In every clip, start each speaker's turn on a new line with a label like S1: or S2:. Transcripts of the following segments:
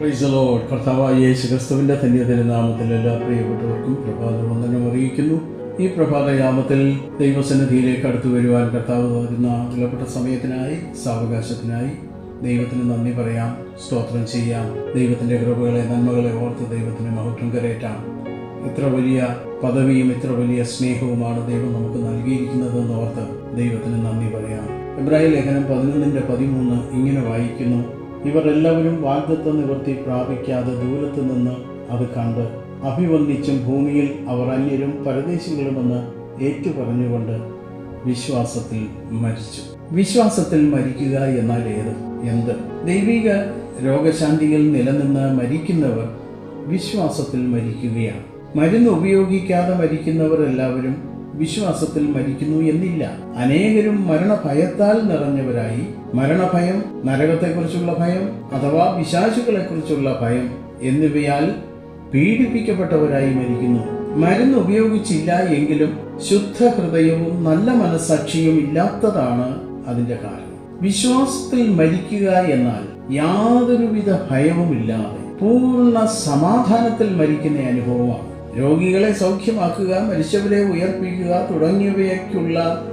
S1: Price load കർത്താവായ യേശു ക്രിസ്തുവിന്റെ ധന്യതിന് നാമത്തിൽ എല്ലാ പ്രിയപ്പെട്ടവർക്കും പ്രഭാത വന്ദനം അറിയിക്കുന്നു. ഈ പ്രഭാതയാമത്തിൽ ദൈവസന്നിധിയിലേക്ക് അടുത്തു വരുവാൻ കർത്താവ് തരുന്ന വിലപ്പെട്ട സമയത്തിനായി സാവകാശത്തിനായി ദൈവത്തിന് നന്ദി പറയാം സ്തോത്രം ചെയ്യാം. ദൈവത്തിന്റെ കൃപകളെ നന്മകളെ ഓർത്ത് ദൈവത്തിന് മഹത്വം കരേറ്റാം. ഇത്ര വലിയ പദവിയും ഇത്ര വലിയ സ്നേഹവുമാണ് ദൈവം നമുക്ക് നൽകിയിരിക്കുന്നതെന്ന് ഓർത്ത് ദൈവത്തിന് നന്ദി പറയാം. എബ്രാഹിം ലേഖനം പതിനൊന്നിന്റെ പതിമൂന്ന് ഇങ്ങനെ വായിക്കുന്നു. ഇവർ എല്ലാവരും വാഗ്ദത്ത നിവർത്തി പ്രാപിക്കാതെ ദൂരത്ത് നിന്ന് അത് കണ്ട് അഭിവന്ദിച്ചും ഭൂമിയിൽ അവർ അന്യരും പരദേശികളുമെന്ന് ഏറ്റുപറഞ്ഞുകൊണ്ട് വിശ്വാസത്തിൽ മരിച്ചു. വിശ്വാസത്തിൽ മരിക്കുക എന്നാൽ ഏത്? എന്ത്? ദൈവിക രോഗശാന്തിയിൽ നിലനിന്ന് മരിക്കുന്നവർ വിശ്വാസത്തിൽ മരിക്കുകയാണ്. മരുന്ന് ഉപയോഗിക്കാതെ മരിക്കുന്നവർ എല്ലാവരും വിശ്വാസത്തിൽ മരിക്കുന്നു എന്നില്ല. അനേകരും മരണഭയത്താൽ നിറഞ്ഞവരായി. മരണഭയം നരകത്തെക്കുറിച്ചുള്ള ഭയം അഥവാ പിശാചുകളെക്കുറിച്ചുള്ള ഭയം എന്നിവയാൽ പീഡിപ്പിക്കപ്പെട്ടവരായി മരിക്കുന്നു. മരുന്ന് ഉപയോഗിച്ചില്ല എങ്കിലും ശുദ്ധ ഹൃദയവും നല്ല മനസാക്ഷിയും ഇല്ലാത്തതാണ് അതിന്റെ കാരണം. വിശ്വാസത്തിൽ മരിക്കുക എന്നാൽ യാതൊരുവിധ ഭയവുമില്ലാതെ പൂർണ സമാധാനത്തിൽ മരിക്കുന്ന അനുഭവമാണ്. രോഗികളെ സൗഖ്യമാക്കുക മരിച്ചവരെ ഉയർപ്പിക്കുക തുടങ്ങിയവയ്ക്കുള്ള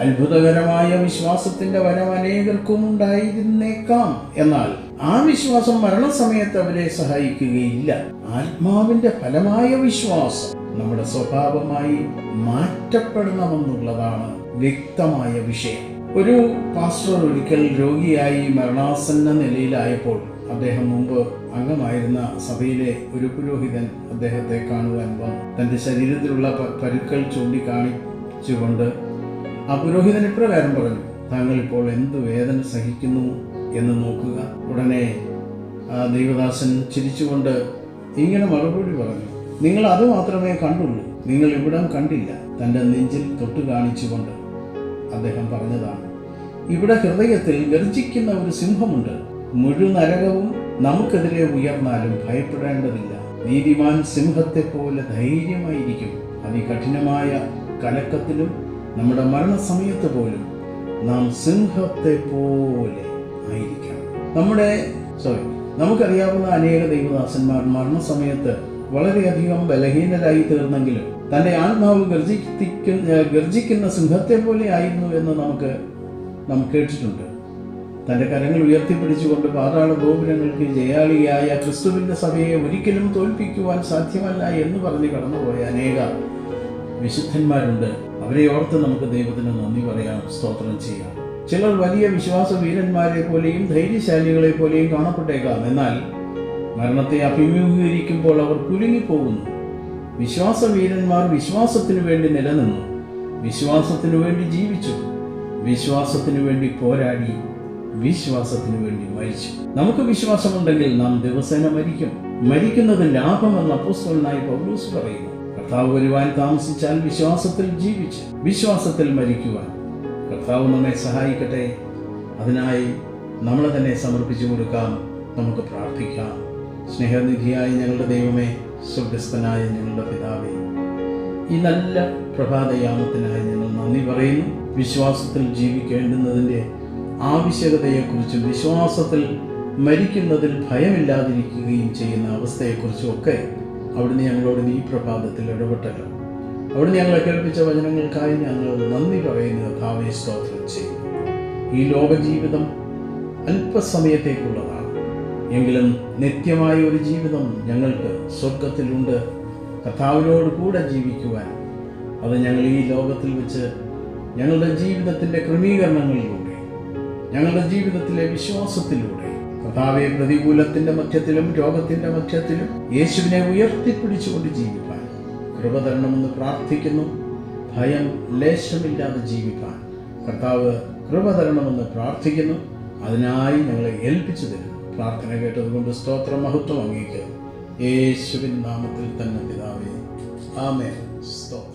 S1: അത്ഭുതകരമായ വിശ്വാസത്തിന്റെ വരം അനേകർക്കും ഉണ്ടായിരുന്നേക്കാം. എന്നാൽ ആ വിശ്വാസം മരണസമയത്ത് അവരെ സഹായിക്കുകയില്ല. ആത്മാവിന്റെ ഫലമായ വിശ്വാസം നമ്മുടെ സ്വഭാവമായി മാറ്റപ്പെടണമെന്നുള്ളതാണ് വ്യക്തമായ വിഷയം. ഒരു പാസ്റ്റർ ഒരിക്കൽ രോഗിയായി മരണാസന്ന നിലയിലായപ്പോൾ അദ്ദേഹം മുമ്പ് അംഗമായിരുന്ന സഭയിലെ ഒരു പുരോഹിതൻ അദ്ദേഹത്തെ കാണുവാൻ വന്നു. തന്റെ ശരീരത്തിലുള്ള പരുക്കൾ ചൂണ്ടിക്കാണിച്ചുകൊണ്ട് ആ പുരോഹിതൻ ഇപ്രകാരം പറഞ്ഞു താങ്കൾ ഇപ്പോൾ എന്ത് വേദന സഹിക്കുന്നു എന്ന് നോക്കുക. ഉടനെ ആ ദൈവദാസൻ ചിരിച്ചുകൊണ്ട് ഇങ്ങനെ മറുപടി പറഞ്ഞു നിങ്ങൾ അത് മാത്രമേ കണ്ടുള്ളൂ. നിങ്ങൾ ഇവിടം കണ്ടില്ല. തന്റെ നെഞ്ചിൽ തൊട്ടു കാണിച്ചുകൊണ്ട് അദ്ദേഹം പറഞ്ഞതാണ്. ഇവിടെ ഹൃദയത്തിൽ ഗർജിക്കുന്ന ഒരു സിംഹമുണ്ട്. മുഴുനരകവും നമുക്കെതിരെ ഉയർന്നാലും ഭയപ്പെടേണ്ടതില്ല. നീതിമാൻ സിംഹത്തെ പോലെ ധൈര്യമായിരിക്കും. അതികഠിനമായ കലക്കത്തിലും നമ്മുടെ മരണസമയത്ത് പോലും നാം സിംഹത്തെ പോലെ ആയിരിക്കണം. നമ്മുടെ സോറി നമുക്കറിയാവുന്ന അനേക ദൈവദാസന്മാർ മരണസമയത്ത് വളരെയധികം ബലഹീനരായി തീർന്നെങ്കിലും തന്റെ ആത്മാവ് ഗർജിക്കുന്ന ഗർജിക്കുന്ന സിംഹത്തെ പോലെ ആയിരുന്നു എന്ന് നമുക്ക് നാം കേട്ടിട്ടുണ്ട്. തന്റെ കരങ്ങൾ ഉയർത്തിപ്പിടിച്ചുകൊണ്ട് പാതാള ഗോപുരങ്ങൾക്ക് ജയാളിയായ ക്രിസ്തുവിന്റെ സഭയെ ഒരിക്കലും തോൽപ്പിക്കുവാൻ സാധ്യമല്ല എന്ന് പറഞ്ഞ് കടന്നുപോയ അനേക വിശുദ്ധന്മാരുണ്ട്. അവരെ ഓർത്ത് നമുക്ക് ദൈവത്തിന് നന്ദി പറയാം സ്തോത്രം ചെയ്യാം. ചിലർ വലിയ വിശ്വാസ വീരന്മാരെ പോലെയും ധൈര്യശാലികളെ പോലെയും കാണപ്പെട്ടേക്കാം. എന്നാൽ മരണത്തെ അഭിമുഖീകരിക്കുമ്പോൾ അവർ കുലുങ്ങിപ്പോകുന്നു. വിശ്വാസ വീരന്മാർ വിശ്വാസത്തിനു വേണ്ടി നിലനിന്നു. വിശ്വാസത്തിനു വേണ്ടി ജീവിച്ചു. വിശ്വാസത്തിനു വേണ്ടി പോരാടി. വിശ്വാസത്തിനു വേണ്ടി മരിച്ചു. നമുക്ക് വിശ്വാസമുണ്ടെങ്കിൽ നാം ദിവസേന മരിക്കും. മരിക്കുന്നത് ലാഭമെന്ന അപ്പോസ്തലനായി പൗലൂസ് പറയുന്നു. കർത്താവ് വരുവാൻ താമസിച്ചാൽ വിശ്വാസത്തിൽ ജീവിച്ച് വിശ്വാസത്തിൽ മരിക്കുവാൻ. കർത്താവ് നമ്മെ സഹായിക്കട്ടെ. അതിനായി നമ്മളെ തന്നെ സമർപ്പിച്ചു കൊടുക്കാം. നമുക്ക് പ്രാർത്ഥിക്കാം. സ്നേഹനിധിയായി ഞങ്ങളുടെ ദൈവമേ സ്വർഗസ്ഥനായ ഞങ്ങളുടെ പിതാവേ ഈ നല്ല പ്രഭാതയാമത്തിനായി ഞങ്ങൾ നന്ദി പറയുന്നു. വിശ്വാസത്തിൽ ജീവിക്കേണ്ടുന്നതിന്റെ ആവശ്യകതയെക്കുറിച്ചും വിശ്വാസത്തിൽ മരിക്കുന്നതിൽ ഭയമില്ലാതിരിക്കുകയും ചെയ്യുന്ന അവസ്ഥയെക്കുറിച്ചും ഒക്കെ അവിടുന്ന് ഞങ്ങളോട് ഈ പ്രഭാതത്തിൽ ഇടപെട്ടല്ലോ. അവിടുന്ന് ഞങ്ങളെ കേൾപ്പിച്ച വചനങ്ങൾക്കായി ഞങ്ങൾ നന്ദി പറയുന്ന. ഭാവേ സ്തോത്രം ചെയ്യുന്നു. ഈ ലോകജീവിതം അല്പസമയത്തേക്കുള്ളതാണ്. എങ്കിലും നിത്യമായ ഒരു ജീവിതം ഞങ്ങൾക്ക് സ്വർഗത്തിലുണ്ട് കർത്താവിനോട് കൂടെ ജീവിക്കുവാൻ അത് ഞങ്ങൾ ഈ ലോകത്തിൽ വെച്ച് ഞങ്ങളുടെ ജീവിതത്തിന്റെ ക്രമീകരണങ്ങളിലൂടെ ഞങ്ങളുടെ ജീവിതത്തിലെ വിശ്വാസത്തിലൂടെ കർത്താവെ പ്രതികൂലത്തിന്റെ മധ്യത്തിലും രോഗത്തിന്റെ മധ്യത്തിലും യേശുവിനെ ഉയർത്തിപ്പിടിച്ചുകൊണ്ട് ജീവിക്കാൻ കൃപ തരണമെന്ന് പ്രാർത്ഥിക്കുന്നു. ഭയം ലേശമില്ലാതെ ജീവിക്കാൻ കർത്താവ് കൃപ തരണമെന്ന് പ്രാർത്ഥിക്കുന്നു. അതിനായി ഞങ്ങളെ ഏൽപ്പിച്ചു തരുന്നു. പ്രാർത്ഥന കേട്ടതുകൊണ്ട് സ്തോത്രം മഹത്വം അങ്ങേക്ക് യേശുവിൻ നാമത്തിൽ തന്നെ പിതാവേ. ആമേ സ്തോത്രം